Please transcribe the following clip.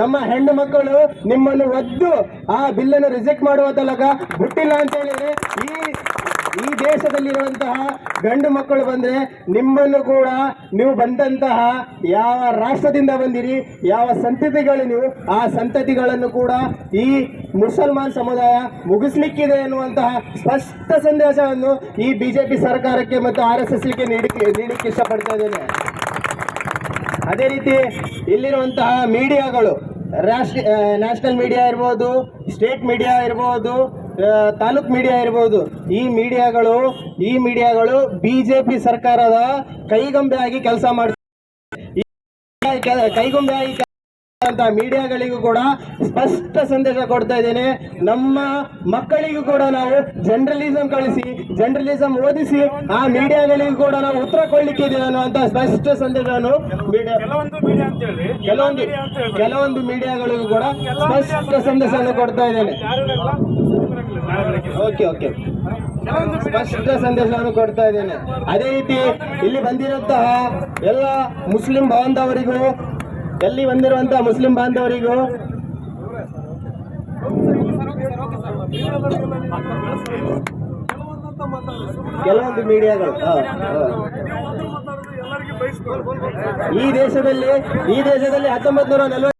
ನಮ್ಮ ಹೆಣ್ಣು ಮಕ್ಕಳು ನಿಮ್ಮನ್ನು ಒದ್ದು ಆ ಬಿಲ್ಲನ್ನು ರಿಜೆಕ್ಟ್ ಮಾಡುವ ತಲಕ ಬಿಟ್ಟಿಲ್ಲ ಅಂತ ಹೇಳಿದ್ರೆ ಈ ಈ ದೇಶದಲ್ಲಿರುವಂತಹ ಗಂಡು ಮಕ್ಕಳು ಬಂದ್ರೆ ನಿಮ್ಮನ್ನು ಕೂಡ ನೀವು ಬಂದಂತಹ ಯಾವ ರಾಷ್ಟ್ರದಿಂದ ಬಂದಿರಿ, ಯಾವ ಸಂತತಿಗಳು ನೀವು, ಆ ಸಂತತಿಗಳನ್ನು ಕೂಡ ಈ ಮುಸಲ್ಮಾನ್ ಸಮುದಾಯ ಮುಗಿಸ್ಲಿಕ್ಕಿದೆ ಎನ್ನುವಂತಹ ಸ್ಪಷ್ಟ ಸಂದೇಶವನ್ನು ಈ ಬಿಜೆಪಿ ಸರ್ಕಾರಕ್ಕೆ ಮತ್ತು ಆರ್ ಎಸ್ ಎಸ್ಗೆ ನೀಡಕ್ಕೆ ನೀಡಕ್ಕೆ ಇಷ್ಟಪಡ್ತಾ ಇದ್ದೇನೆ. ಅದೇ ರೀತಿ ಇಲ್ಲಿರುವಂತಹ ಮೀಡಿಯಾಗಳು ರಾಷ್ಟ್ರ ನ್ಯಾಷನಲ್ ಮೀಡಿಯಾ ಇರ್ಬೋದು ಸ್ಟೇಟ್ ಮೀಡಿಯಾ ಇರ್ಬೋದು ತಾಲೂಕ್ ಮೀಡಿಯಾ ಇರ್ಬೋದು, ಈ ಮೀಡಿಯಾಗಳು ಈ ಮೀಡಿಯಾಗಳು ಬಿಜೆಪಿ ಸರ್ಕಾರದ ಕೈಗೊಂಬೆ ಆಗಿ ಕೆಲಸ ಮಾಡ್ತಾರೆ ಕೈಗೊಂಬೆ ಆಗಿ ಮೀಡಿಯಾಗಳಿಗೂ ಕೂಡ ಸ್ಪಷ್ಟ ಸಂದೇಶ ಕೊಡ್ತಾ ಇದ್ದೇನೆ. ನಮ್ಮ ಮಕ್ಕಳಿಗೂ ಕೂಡ ನಾವು ಜರ್ನಲಿಸಂ ಕಳಿಸಿ ಜರ್ನಲಿಸಂ ಓದಿಸಿ ಆ ಮೀಡಿಯಾಗಳಿಗೂ ಕೂಡ ನಾವು ಉತ್ತರ ಕೊಡ್ಲಿಕ್ಕೆ ಇದೆ ಅನ್ನುವಂತ ಸ್ಪಷ್ಟ ಸಂದೇಶವನ್ನು ಕೆಲವೊಂದು ಅಂತ ಕೆಲವೊಂದು ಮೀಡಿಯಾಗಳಿಗೂ ಕೂಡ ಸ್ಪಷ್ಟ ಸಂದೇಶವನ್ನು ಕೊಡ್ತಾ ಇದ್ದೇನೆ. Okay okay. ಸ್ಪಷ್ಟ ಸಂದೇಶವನ್ನು ಕೊಡ್ತಾ ಇದ್ದೇನೆ. ಅದೇ ರೀತಿ ಇಲ್ಲಿ ಬಂದಿರುವಂತಹ ಎಲ್ಲ ಮುಸ್ಲಿಂ ಬಾಂಧವರಿಗೂ ಎಲ್ಲಿ ಬಂದಿರುವಂತಹ ಮುಸ್ಲಿಂ ಬಾಂಧವರಿಗೂ? ಕೆಲವೊಂದು ಮೀಡಿಯಾಗಳು ಈ ದೇಶದಲ್ಲಿ ಈ ದೇಶದಲ್ಲಿ ಹತ್ತೊಂಬತ್ತು ನೂರ